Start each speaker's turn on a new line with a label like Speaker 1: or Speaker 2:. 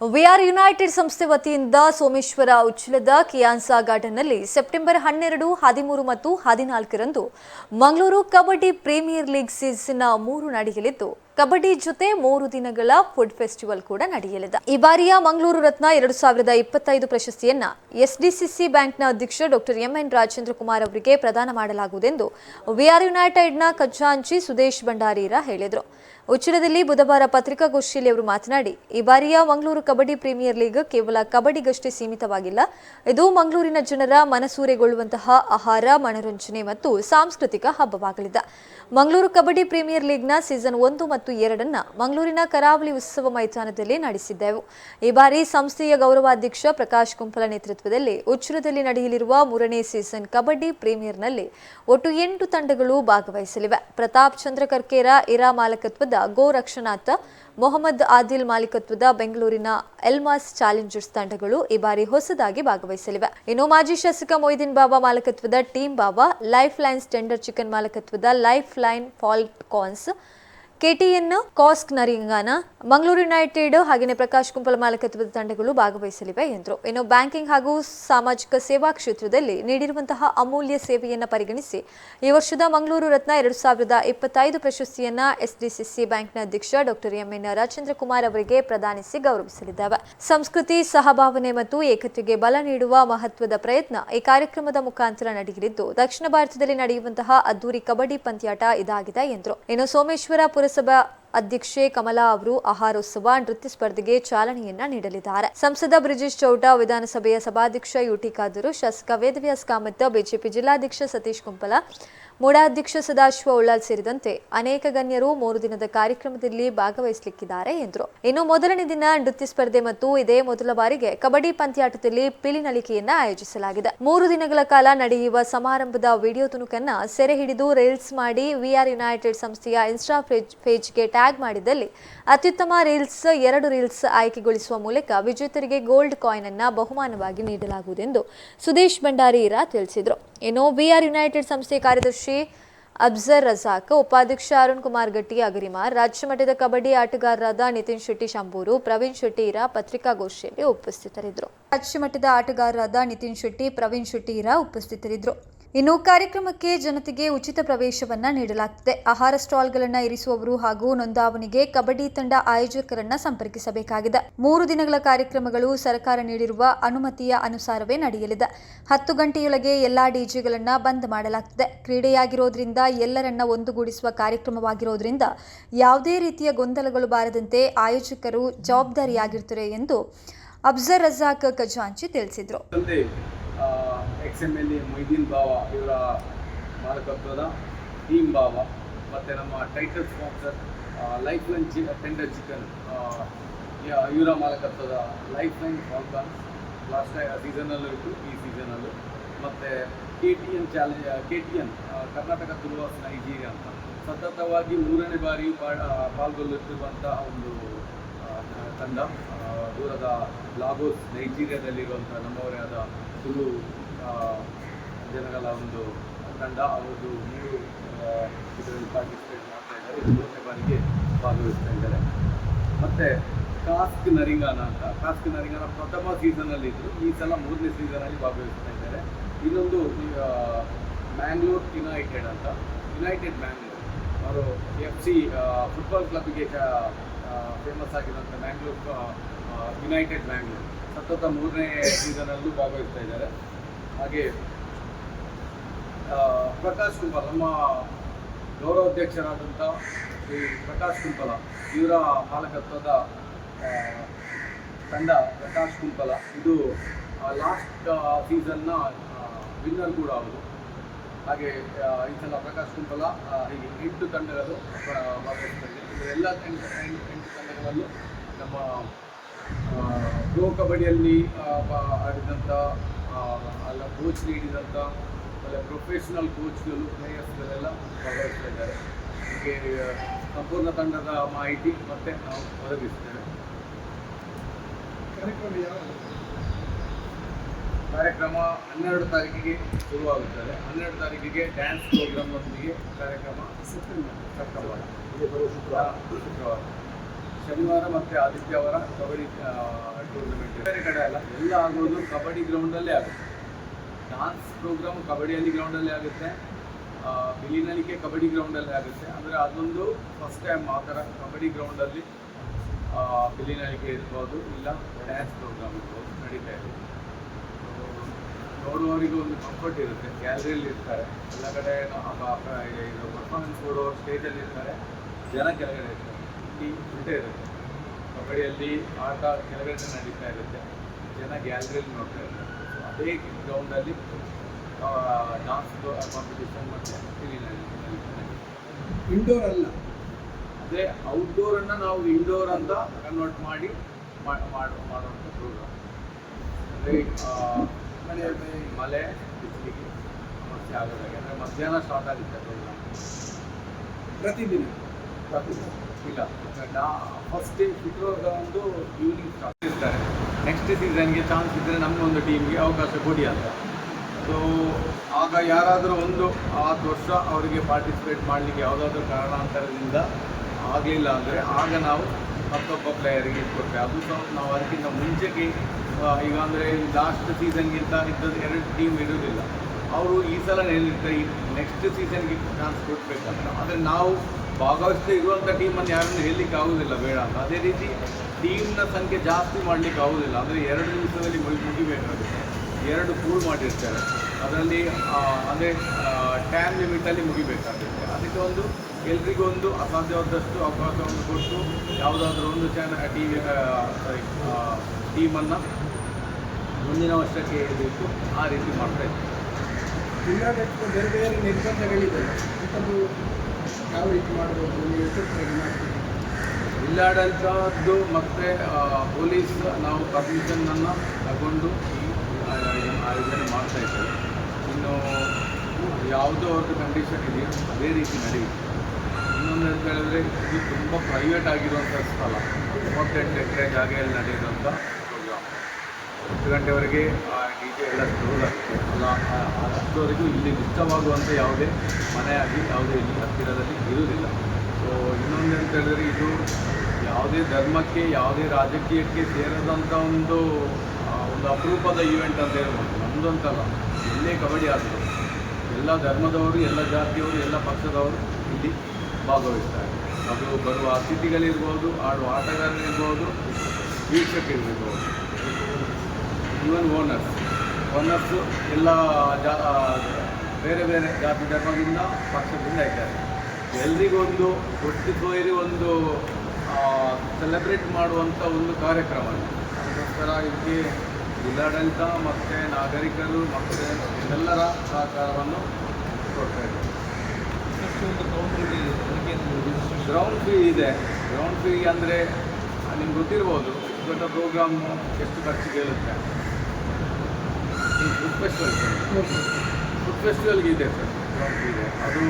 Speaker 1: VR United ಸಂಸ್ಥೆ ವತಿಯಿಂದ Someshwara ಉಚ್ಚಿಲದ Kiyansa ಗಾರ್ಡನ್ನಲ್ಲಿ September ಹನ್ನೆರಡು, ಹದಿಮೂರು ಮತ್ತು ಹದಿನಾಲ್ಕರಂದು Mangaluru kabaddi premier league season ಮೂರು ನಡೆಯಲಿದ್ದು ಕಬಡ್ಡಿ ಜೊತೆ ಮೂರು ದಿನಗಳ ಫುಡ್ ಫೆಸ್ಟಿವಲ್ ಕೂಡ ನಡೆಯಲಿದೆ. ಈ ಬಾರಿಯ ಮಂಗಳೂರು ರತ್ನ ಎರಡು ಸಾವಿರದ ಇಪ್ಪತ್ತೈದು ಪ್ರಶಸ್ತಿಯನ್ನ ಎಸ್ಡಿಸಿಸಿ ಬ್ಯಾಂಕ್ನ ಅಧ್ಯಕ್ಷ ಡಾಕ್ಟರ್ ಎಂಎನ್ ರಾಜೇಂದ್ರ ಕುಮಾರ್ ಅವರಿಗೆ ಪ್ರದಾನ ಮಾಡಲಾಗುವುದೆಂದು ವಿಆರ್ ಯುನೈಟೆಡ್ನ ಖಜಾಂಚಿ ಸುದೇಶ್ ಭಂಡಾರೀರ ಹೇಳಿದರು. ಉಚ್ಚಿಲದಲ್ಲಿ ಬುಧವಾರ ಪತ್ರಿಕಾಗೋಷ್ಠಿಯಲ್ಲಿ ಅವರು ಮಾತನಾಡಿ, ಈ ಬಾರಿಯ ಮಂಗಳೂರು ಕಬಡ್ಡಿ ಪ್ರೀಮಿಯರ್ ಲೀಗ್ ಕೇವಲ ಕಬಡ್ಡಿಗಷ್ಟೇ ಸೀಮಿತವಾಗಿಲ್ಲ. ಇದು ಮಂಗಳೂರಿನ ಜನರ ಮನಸೂರೆಗೊಳ್ಳುವಂತಹ ಆಹಾರ, ಮನರಂಜನೆ ಮತ್ತು ಸಾಂಸ್ಕೃತಿಕ ಹಬ್ಬವಾಗಲಿದೆ. ಮಂಗಳೂರು ಕಬಡ್ಡಿ ಪ್ರೀಮಿಯರ್ ಲೀಗ್ನ ಸೀಸನ್ ಒಂದು ಮತ್ತು ಎರಡನ್ನ ಮಂಗಳೂರಿನ ಕರಾವಳಿ ಉತ್ಸವ ಮೈದಾನದಲ್ಲಿ ನಡೆಸಿದ್ದೆವು. ಈ ಬಾರಿ ಸಂಸ್ಥೆಯ ಗೌರವಾಧ್ಯಕ್ಷ ಪ್ರಕಾಶ್ ಕುಂಪಲ ನೇತೃತ್ವದಲ್ಲಿ ಉಚ್ಚಿಲದಲ್ಲಿ ನಡೆಯಲಿರುವ ಮೂರನೇ ಸೀಸನ್ ಕಬಡ್ಡಿ ಪ್ರೀಮಿಯರ್ನಲ್ಲಿ ಒಟ್ಟು ಎಂಟು ತಂಡಗಳು ಭಾಗವಹಿಸಲಿವೆ. ಪ್ರತಾಪ್ ಚಂದ್ರ ಕರ್ಕೇರ, ಇರಾ ಮಾಲಕತ್ವದ ಗೋ ರಕ್ಷನಾಥ ಮೊಹಮ್ಮದ್ ಆದಿಲ್ ಮಾಲೀಕತ್ವದ ಬೆಂಗಳೂರಿನ ಎಲ್ಮಾಸ್ ಚಾಲೆಂಜರ್ಸ್ ತಂಡಗಳು ಈ ಬಾರಿ ಹೊಸದಾಗಿ ಭಾಗವಹಿಸಲಿವೆ. ಇನ್ನು ಮಾಜಿ ಶಾಸಕ Moideen Baba ಮಾಲಕತ್ವದ team Baba life lines tender chicken ಮಾಲಕತ್ವದ life line falcons KTN, ಕಾಸ್ಕ್ ನರಿಂಗಾನ ಮಂಗಳೂರು ಯುನೈಟೆಡ್ ಹಾಗೆಯೇ ಪ್ರಕಾಶ್ ಕುಂಪಲ ಮಾಲಕತ್ವದ ತಂಡಗಳು ಭಾಗವಹಿಸಲಿವೆ ಎಂದರು. ಇನ್ನು ಬ್ಯಾಂಕಿಂಗ್ ಹಾಗೂ ಸಾಮಾಜಿಕ ಸೇವಾ ಕ್ಷೇತ್ರದಲ್ಲಿ ನೀಡಿರುವಂತಹ ಅಮೂಲ್ಯ ಸೇವೆಯನ್ನ ಪರಿಗಣಿಸಿ ಈ ವರ್ಷದ ಮಂಗಳೂರು ರತ್ನ ಎರಡು ಸಾವಿರದ ಇಪ್ಪತ್ತೈದು ಪ್ರಶಸ್ತಿಯನ್ನ ಎಸ್ಡಿಸಿಸಿ ಬ್ಯಾಂಕ್ನ ಅಧ್ಯಕ್ಷ ಡಾಕ್ಟರ್ ಎಂಎನ್ ರಾಜೇಂದ್ರ ಕುಮಾರ್ ಅವರಿಗೆ ಪ್ರದಾನಿಸಿ ಗೌರವಿಸಲಿದ್ದಾವೆ. ಸಂಸ್ಕೃತಿ, ಸಹಭಾವನೆ ಮತ್ತು ಏಕತೆಗೆ ಬಲ ನೀಡುವ ಮಹತ್ವದ ಪ್ರಯತ್ನ ಈ ಕಾರ್ಯಕ್ರಮದ ಮುಖಾಂತರ ನಡೆಯಲಿದ್ದು, ದಕ್ಷಿಣ ಭಾರತದಲ್ಲಿ ನಡೆಯುವಂತಹ ಅದ್ದೂರಿ ಕಬಡ್ಡಿ ಪಂದ್ಯಾಟ ಇದಾಗಿದೆ ಎಂದರು. ಇನ್ನು ಸೋಮೇಶ್ವರ about ಅಧ್ಯಕ್ಷೆ ಕಮಲಾ ಅವರು ಆಹಾರೋತ್ಸವ, ನೃತ್ಯ ಸ್ಪರ್ಧೆಗೆ ಚಾಲನೆಯನ್ನ ನೀಡಲಿದ್ದಾರೆ. ಸಂಸದ ಬ್ರಿಜೇಶ್ ಚೌಟ ವಿಧಾನಸಭೆಯ ಸಭಾಧ್ಯಕ್ಷ ಯುಟಿ ಖಾದೂರು ಶಾಸಕ ವೇದವ್ಯಾಸ್ ಕಾಮತ್, ಬಿಜೆಪಿ ಜಿಲ್ಲಾಧ್ಯಕ್ಷ ಸತೀಶ್ ಕುಂಪಲ, ಮೂಡಾಧ್ಯಕ್ಷ ಸದಾಶಿವ ಉಳ್ಳಾಲ್ ಸೇರಿದಂತೆ ಅನೇಕ ಗಣ್ಯರು ಮೂರು ದಿನದ ಕಾರ್ಯಕ್ರಮದಲ್ಲಿ ಭಾಗವಹಿಸಲಿಕ್ಕಿದ್ದಾರೆ ಎಂದರು. ಇನ್ನು ಮೊದಲನೇ ದಿನ ನೃತ್ಯ ಸ್ಪರ್ಧೆ ಮತ್ತು ಇದೇ ಮೊದಲ ಬಾರಿಗೆ ಕಬಡ್ಡಿ ಪಂದ್ಯಾಟದಲ್ಲಿ ಪಿಲಿನಳಿಕೆಯನ್ನ ಆಯೋಜಿಸಲಾಗಿದೆ. ಮೂರು ದಿನಗಳ ಕಾಲ ನಡೆಯುವ ಸಮಾರಂಭದ ವಿಡಿಯೋ ತುಣುಕನ್ನ ಸೆರೆ ಹಿಡಿದು ರೀಲ್ಸ್ ಮಾಡಿ ವಿಆರ್ ಯುನೈಟೆಡ್ ಸಂಸ್ಥೆಯ ಇನ್ಸ್ಟಾ ಪೇಜ್ ಪೇಜ್ಗೆ ಟ್ಯಾಗ್ ಮಾಡಿದಲ್ಲಿ ಅತ್ಯುತ್ತಮ ರೀಲ್ಸ್, ಎರಡು ರೀಲ್ಸ್ ಆಯ್ಕೆಗೊಳಿಸುವ ಮೂಲಕ ವಿಜೇತರಿಗೆ ಗೋಲ್ಡ್ ಕಾಯಿನ್ ಅನ್ನು ಬಹುಮಾನವಾಗಿ ನೀಡಲಾಗುವುದೆಂದು ಸುದೇಶ್ ಭಂಡಾರೀರ ತಿಳಿಸಿದರು. ಇನ್ನು ವಿಆರ್ ಯುನೈಟೆಡ್ ಸಂಸ್ಥೆಯ ಕಾರ್ಯದರ್ಶಿ ಅಬ್ಜರ್ ರಜಾಕ್, ಉಪಾಧ್ಯಕ್ಷ ಅರುಣ್ ಕುಮಾರ್ ಗಟ್ಟಿ, ಅಗರಿಮಾರ್, ರಾಜ್ಯ ಮಟ್ಟದ ಕಬಡ್ಡಿ ಆಟಗಾರರಾದ ನಿತಿನ್ ಶೆಟ್ಟಿ ಶಂಭೂರು, ಪ್ರವೀಣ್ ಶೆಟ್ಟಿ ಇರಾ ಪತ್ರಿಕಾಗೋಷ್ಠಿಯಲ್ಲಿ ಉಪಸ್ಥಿತರಿದ್ದರು. ರಾಜ್ಯ ಮಟ್ಟದ ಆಟಗಾರರಾದ ನಿತಿನ್ ಶೆಟ್ಟಿ, ಪ್ರವೀಣ್ ಶೆಟ್ಟಿ ಇರಾ ಉಪಸ್ಥಿತರಿದ್ದರು. ಇನ್ನು ಕಾರ್ಯಕ್ರಮಕ್ಕೆ ಜನತೆಗೆ ಉಚಿತ ಪ್ರವೇಶವನ್ನ ನೀಡಲಾಗ್ತಿದೆ. ಆಹಾರ ಸ್ಟಾಲ್ಗಳನ್ನು ಇರಿಸುವವರು ಹಾಗೂ ನೋಂದಾವಣಿಗೆ ಕಬಡ್ಡಿ ತಂಡ ಆಯೋಜಕರನ್ನ ಸಂಪರ್ಕಿಸಬೇಕಾಗಿದೆ. ಮೂರು ದಿನಗಳ ಕಾರ್ಯಕ್ರಮಗಳು ಸರ್ಕಾರ ನೀಡಿರುವ ಅನುಮತಿಯ ಅನುಸಾರವೇ ನಡೆಯಲಿದೆ. ಹತ್ತು ಗಂಟೆಯೊಳಗೆ ಎಲ್ಲಾ ಡಿಜೆಗಳನ್ನ ಬಂದ್ ಮಾಡಲಾಗ್ತಿದೆ. ಕ್ರೀಡೆಯಾಗಿರೋದ್ರಿಂದ ಎಲ್ಲರನ್ನ ಒಂದುಗೂಡಿಸುವ ಕಾರ್ಯಕ್ರಮವಾಗಿರೋದ್ರಿಂದ ಯಾವುದೇ ರೀತಿಯ ಗೊಂದಲಗಳು ಬಾರದಂತೆ ಆಯೋಜಕರು ಜವಾಬ್ದಾರಿಯಾಗಿರ್ತಾರೆ ಎಂದು ಅಬ್ಜರ್ ರಜಾಕ್ ಖಜಾಂಚಿ ತಿಳಿಸಿದರು.
Speaker 2: Ex M L A Moideen Bava ಇವರ ಮಾಲಕತ್ವದ ಟೀಮ್ ಬಾವ ಮತ್ತು ನಮ್ಮ ಟೈಟಲ್ ಸ್ಪಾನ್ಸರ್ ಲೈಫ್ ಲೈನ್ ಚಿ ಟೆಂಡರ್ ಚಿಕನ್ ಇವರ ಮಾಲಕತ್ವದ ಲೈಫ್ ಲೈನ್ ಫಾಲ್ಕಾನ್ ಲಾಸ್ಟ್ ಸೀಸನಲ್ಲೂ ಇತ್ತು, ಈ ಸೀಸನಲ್ಲೂ ಮತ್ತು K T N challenge K T N Karnataka Tuluvas Nigeria ಅಂತ. ಸತತವಾಗಿ ಮೂರನೇ ಬಾರಿ ಪಾಲ್ಗೊಳ್ಳುತ್ತಿರುವಂಥ ಒಂದು ತಂಡ ದೂರದ ಲಾಗೋಸ್ ನೈಜೀರಿಯಾದಲ್ಲಿರುವಂಥ ನಮ್ಮವರೇ ಆದ ತುಳು ಜನಗಳ ಒಂದು ತಂಡ ಅವರು ಮೂರು ಇದರಲ್ಲಿ ಪಾರ್ಟಿಸಿಪೇಟ್ ಮಾಡ್ತಾ ಇದ್ದಾರೆ. ಇದು ಮೂರನೇ ಬಾರಿಗೆ ಭಾಗವಹಿಸ್ತಾ ಇದ್ದಾರೆ. ಮತ್ತು ಕಾಸ್ಕ್ ನರಿಂಗಾನ ಅಂತ. ಕಾಸ್ಕ್ ನರಿಂಗಾನ ಪ್ರಥಮ ಸೀಸನಲ್ಲಿ ಇದ್ದರು ಈ ಸಲ ಮೂರನೇ ಸೀಸನಲ್ಲಿ ಭಾಗವಹಿಸ್ತಾ ಇದ್ದಾರೆ. ಇನ್ನೊಂದು ಮ್ಯಾಂಗ್ಳೂರ್ ಯುನೈಟೆಡ್ ಅಂತ. ಯುನೈಟೆಡ್ ಮ್ಯಾಂಗ್ಳೂರ್ ಅವರು ಎಫ್ ಸಿ ಫುಟ್ಬಾಲ್ ಕ್ಲಬ್ಗೆ ಫೇಮಸ್ ಆಗಿರೋಂಥ ಮ್ಯಾಂಗ್ಳೂರ್ ಯುನೈಟೆಡ್ ಬ್ಯಾಂಗ್ಳೂರ್ ಸತತ ಮೂರನೇ ಸೀಸನಲ್ಲೂ ಭಾಗವಹಿಸ್ತಾ ಇದ್ದಾರೆ. ಹಾಗೆ ಪ್ರಕಾಶ್ ಕುಂಬಲ ನಮ್ಮ ಗೌರವಾಧ್ಯಕ್ಷರಾದಂಥ ಶ್ರೀ ಪ್ರಕಾಶ್ ಕುಂಪಲ ಇವರ ಮಾಲಕತ್ವದ ತಂಡ ಪ್ರಕಾಶ್ ಕುಂಪಲ. ಇದು ಲಾಸ್ಟ್ ಸೀಸನ್ನ ವಿನ್ನರ್ ಕೂಡ ಅವರು. ಹಾಗೆ ಈ ಸಲ ಪ್ರಕಾಶ್ ಕುಂಪಲ ಆ, ಹೀಗೆ ಎಂಟು ತಂಡಗಳು ಭಾಗವಹಿಸ್ತಾ ಇದೆ ಎಲ್ಲ ಎಂಟು ಎಂಟು ತಂಡಗಳಲ್ಲೂ ನಮ್ಮ ಪ್ರೋ ಕಬಡ್ಡಿಯಲ್ಲಿ ಆಡಿದಂಥ ಅಲ್ಲ ಕೋಚ್ ನೀಡಿದಂಥ ಅಲ್ಲ ಪ್ರೊಫೆಷನಲ್ ಕೋಚ್ಗಳು ಪ್ಲೇಯರ್ಸ್ಗಳೆಲ್ಲ ಭಾಗವಹಿಸ್ತಾ ಇದ್ದಾರೆ. ಹೀಗೆ ಸಂಪೂರ್ಣ ತಂಡದ ಮಾಹಿತಿ ಮತ್ತೆ ನಾವು ಒದಗಿಸ್ತೇವೆ. ಕಾರ್ಯಕ್ರಮ ಹನ್ನೆರಡು ತಾರೀಕಿಗೆ ಶುರುವಾಗುತ್ತದೆ. ಹನ್ನೆರಡು ತಾರೀಕಿಗೆ ಡ್ಯಾನ್ಸ್ ಪ್ರೋಗ್ರಾಮ್ನೊಂದಿಗೆ ಕಾರ್ಯಕ್ರಮ ಸೆಪ್ಟೆಂಬರ್. ಶುಕ್ರವಾರ. ಶುಕ್ರವಾರ. ಶನಿವಾರ ಮತ್ತು ಆದಿತ್ಯವಾರ ಕಬಡ್ಡಿ ಟೂರ್ನಮೆಂಟ್ ಬೇರೆ ಕಡೆ ಅಲ್ಲ. ಎಲ್ಲ ಆಗೋದು ಕಬಡ್ಡಿ ಗ್ರೌಂಡಲ್ಲೇ ಆಗುತ್ತೆ. ಡಾನ್ಸ್ ಪ್ರೋಗ್ರಾಮ್ ಕಬಡ್ಡಿಯಲ್ಲಿ ಗ್ರೌಂಡಲ್ಲೇ ಆಗುತ್ತೆ. ಬಿಲಿನಲಿಕೆ ಕಬಡ್ಡಿ ಗ್ರೌಂಡಲ್ಲೇ ಆಗುತ್ತೆ. ಅಂದರೆ ಅದೊಂದು ಫಸ್ಟ್ ಟೈಮ್ ಆ ಥರ ಕಬಡ್ಡಿ ಗ್ರೌಂಡಲ್ಲಿ ಬಿಲಿನಲಿಕೆ ಇರ್ಬೋದು, ಇಲ್ಲ ಡ್ಯಾನ್ಸ್ ಪ್ರೋಗ್ರಾಮ್ ಇರ್ಬೋದು, ನಡೀತಾ ಇದೆ. ನೋಡುವವರಿಗೂ ಒಂದು ಕಂಫರ್ಟ್ ಇರುತ್ತೆ. ಗ್ಯಾಲರಿಯಲ್ಲಿ ಇರ್ತಾರೆ. ಎಲ್ಲ ಕಡೆ ಪರ್ಫಾರ್ಮೆನ್ಸ್ ಕೊಡೋರು ಸ್ಟೇಜಲ್ಲಿ ಇರ್ತಾರೆ. ಜನ ಕೆಳಗಡೆ ಇರ್ತಾರೆ. ಇಲ್ಲಿ ಉಲ್ಟೆ ಇರುತ್ತೆ. ಕಬಡ್ಡಿಯಲ್ಲಿ ಆಟ ಕೆಳಗಡೆ ನಡೀತಾ ಇರುತ್ತೆ. ಜನ ಗ್ಯಾಲರಿಯಲ್ಲಿ ನೋಡ್ತಾ ಇರ್ತಾರೆ. ಅದೇ ಗ್ರೌಂಡಲ್ಲಿ ಡಾನ್ಸ್ ಕಾಂಪಿಟೇಷನ್ ಮತ್ತು
Speaker 3: ಇಂಡೋರ್ ಅಲ್ಲ?
Speaker 2: ಅದೇ ಔಟ್ಡೋರನ್ನು ನಾವು ಇಂಡೋರ್ ಅಂತ ಕನ್ವರ್ಟ್ ಮಾಡು ಮಾಡುವಂಥ ಪ್ರೋಗ್ರಾಮ್ ಅಂದರೆ ಮಳೆ ಮಳೆ ಬಿಸಿಲಿಗೆ ಸಮಸ್ಯೆ ಆಗೋದಾಗೆ ಅಂದರೆ ಮಧ್ಯಾಹ್ನ ಸ್ಟಾರ್ಟ್ ಆಗುತ್ತೆ ಪ್ರೋಗ್ರಾಮ್
Speaker 3: ಪ್ರತಿದಿನ?
Speaker 2: ಇಲ್ಲ. ಫಸ್ಟ್ ಶುಕ್ರವಾರ ಒಂದು ಈವ್ನಿಂಗ್ ಸ್ಟಾರ್ಟ್ ಇರ್ತಾರೆ. ನೆಕ್ಸ್ಟ್ ಸೀಸನ್ಗೆ ಚಾನ್ಸ್ ಇದ್ದರೆ ನಮಗೊಂದು ಟೀಮ್ಗೆ ಅವಕಾಶ ಕೊಡಿ ಅಂತ. ಸೊ ಆಗ ಯಾರಾದರೂ ಒಂದು ಆರು ವರ್ಷ ಅವರಿಗೆ ಪಾರ್ಟಿಸಿಪೇಟ್ ಮಾಡಲಿಕ್ಕೆ ಯಾವುದಾದ್ರೂ ಕಾರಣಾಂತರದಿಂದ ಆಗಲಿಲ್ಲ ಅಂದರೆ ಆಗ ನಾವು ಮತ್ತೊಬ್ಬ ಪ್ಲೇಯರಿಗೆ ಕೊಟ್ಟರೆ ಅದು ಸಹ ನಾವು ಅದಕ್ಕಿಂತ ಮುಂಚೆಗೆ ಈಗ ಅಂದರೆ ಲಾಸ್ಟ್ ಸೀಸನ್ಗಿಂತ ಇದ್ದದ್ದು ಎರಡು ಟೀಮ್ ಇರೋದಿಲ್ಲ ಅವರು ಈ ಸಲ ಏನಿರ್ತಾರೆ ಈ ನೆಕ್ಸ್ಟ್ ಸೀಸನ್ಗೆ ಚಾನ್ಸ್ ಕೊಡಬೇಕಂತ. ಆದರೆ ನಾವು ಭಾಗವಹಿಸ್ತಾ ಇರುವಂಥ ಟೀಮನ್ನು ಯಾರನ್ನು ಹೇಳಲಿಕ್ಕೆ ಆಗುವುದಿಲ್ಲ ಬೇಡ ಅಂತ. ಅದೇ ರೀತಿ ಟೀಮ್ನ ಸಂಖ್ಯೆ ಜಾಸ್ತಿ ಮಾಡಲಿಕ್ಕೆ ಆಗುವುದಿಲ್ಲ ಅಂದರೆ ಎರಡು ನಿಮಿಷದಲ್ಲಿ ಮುಗಿ ಮುಗಿಬೇಕಾಗುತ್ತೆ. ಎರಡು ಪೂಲ್ ಮಾಡಿರ್ತಾರೆ. ಅದರಲ್ಲಿ ಅಂದರೆ ಟೈಮ್ ಲಿಮಿಟಲ್ಲಿ ಮುಗಿಬೇಕಾಗುತ್ತೆ. ಅದಕ್ಕೆ ಒಂದು, ಎಲ್ರಿಗೂ ಒಂದು ಅಸಾಧ್ಯವಾದಷ್ಟು ಅವಕಾಶವನ್ನು ಕೊಟ್ಟು ಯಾವುದಾದ್ರೂ ಒಂದು ಚಾನ ಟಿ ವಿ ಟೀಮನ್ನು ಮುಂದಿನ ವರ್ಷಕ್ಕೆ ಇರಬೇಕು ಆ ರೀತಿ ಮಾಡ್ತಾ ಇದ್ದೀವಿ.
Speaker 3: ಬೇರೆ ಬೇರೆ ನಿರ್ಬಂಧಗಳಿದೆ. ಅಂಥದ್ದು ಯಾವ ರೀತಿ ಮಾಡ್ತೀರಿ?
Speaker 2: ಜಿಲ್ಲಾಡಳಿತದ್ದು ಮತ್ತು ಪೊಲೀಸ್ ನಾವು ಪರ್ಮಿಷನ್ನನ್ನು ತಗೊಂಡು ಆಯೋಜನೆ ಮಾಡ್ತಾ ಇದ್ದೇವೆ. ಇನ್ನು ಯಾವುದೋ ಅವ್ರದ್ದು ಕಂಡೀಷನ್ ಇದೆಯೋ ಅದೇ ರೀತಿ ನಡೆಯುತ್ತೆ. ಇನ್ನೊಂದು ಅಂತ ಹೇಳಿದ್ರೆ, ಇದು ತುಂಬ ಪ್ರೈವೇಟ್ ಆಗಿರುವಂಥ ಸ್ಥಳ. ಮೂವತ್ತೆಂಟು ಎಕರೆ ಜಾಗೆಯಲ್ಲಿ ನಡೆಯುವಂಥ ಹತ್ತು ಗಂಟೆವರೆಗೆ ಡಿ ಜೆ ಎಲ್ಲ ಕ್ಲೋಸ್ ಆಗುತ್ತೆ ಅಲ್ಲ, ಆ- ಆ ಅಷ್ಟರವರೆಗೂ ಇಲ್ಲಿ ಇಷ್ಟವಾಗುವಂಥ ಯಾವುದೇ ಮನೆ ಆಗಲಿ ಯಾವುದೇ ಇಲ್ಲಿ ಹತ್ತಿರದಲ್ಲಿ ಇರುವುದಿಲ್ಲ. ಸೊ ಇನ್ನೊಂದು ಅಂತ ಹೇಳಿದ್ರೆ ಇದು ಯಾವುದೇ ಧರ್ಮಕ್ಕೆ, ಯಾವುದೇ ರಾಜಕೀಯಕ್ಕೆ ಸೇರದಂಥ ಒಂದು ಒಂದು ಅಪರೂಪದ ಈವೆಂಟ್ ಅಂತ ಹೇಳ್ಬೋದು. ನಮ್ಮದು ಅಂತಲ್ಲ ಇಲ್ಲೇ ಕಬಡ್ಡಿ ಆಡ್ತಾರೆ ಎಲ್ಲ ಧರ್ಮದವರು, ಎಲ್ಲ ಜಾತಿಯವರು, ಎಲ್ಲ ಪಕ್ಷದವರು ಇಲ್ಲಿ ಭಾಗವಹಿಸ್ತಾರೆ. ಅದು ಬರುವ ಅತಿಥಿಗಳಿರ್ಬೋದು, ಆಡುವ ಆಟಗಾರರಿರ್ಬೋದು, ವೀಕ್ಷಕರಿರ್ಬೋದು. ಇವನ್ ಓನರ್ಸ್ ಓನರ್ಸು ಎಲ್ಲ ಜಾ ಬೇರೆ ಬೇರೆ ಜಾತಿ ಧರ್ಮದಿಂದ ಪಕ್ಷದಿಂದ ಇದ್ದಾರೆ. ಎಲ್ರಿಗೊಂದು ಒಟ್ಟು ಸೇರಿ ಒಂದು ಸೆಲೆಬ್ರೇಟ್ ಮಾಡುವಂಥ ಒಂದು ಕಾರ್ಯಕ್ರಮ. ಅದಕ್ಕೋಸ್ಕರ ಇದಕ್ಕೆ ಜಿಲ್ಲಾಡಳಿತ ಮತ್ತು ನಾಗರಿಕರು ಮತ್ತು ಎಲ್ಲರ ಸಹಕಾರವನ್ನು ಕೊಡ್ತಾ ಇದ್ದಾರೆ. ಗ್ರೌಂಡ್ ಫೀ ಇದೆ. ಗ್ರೌಂಡ್ ಫೀ ಅಂದರೆ ನಿಮ್ಗೆ ಗೊತ್ತಿರ್ಬೋದು, ದೊಡ್ಡ ಪ್ರೋಗ್ರಾಮು ಎಷ್ಟು ಖರ್ಚು ಕೇಳುತ್ತೆ. ಫುಡ್ ಫೆಸ್ಟಿವಲ್ ಫುಡ್ ಫೆಸ್ಟಿವಲ್ಗೆ ಇದೆ ಸರ್. ಇದೆ ಅದು